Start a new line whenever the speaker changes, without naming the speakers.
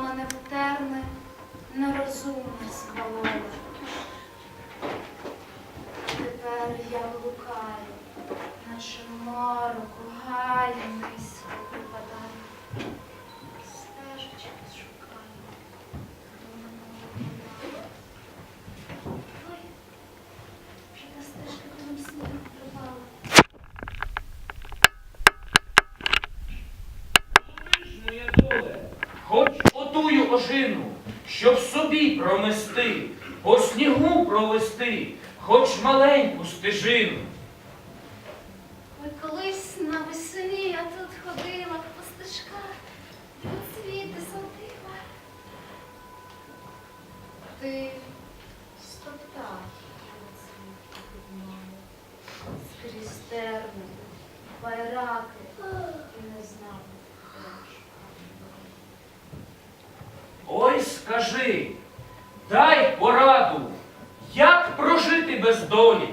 Завела мене в терни нерозумна
хоч отую ожину, щоб собі промести, по снігу провести, хоч маленьку стежину.
Ой, колись навесні я тут ходила по стежках, цвіти садила. Ти стоптав скрізь терни, байраки, і не знав.
Ой, скажи, дай пораду, як прожити без долі.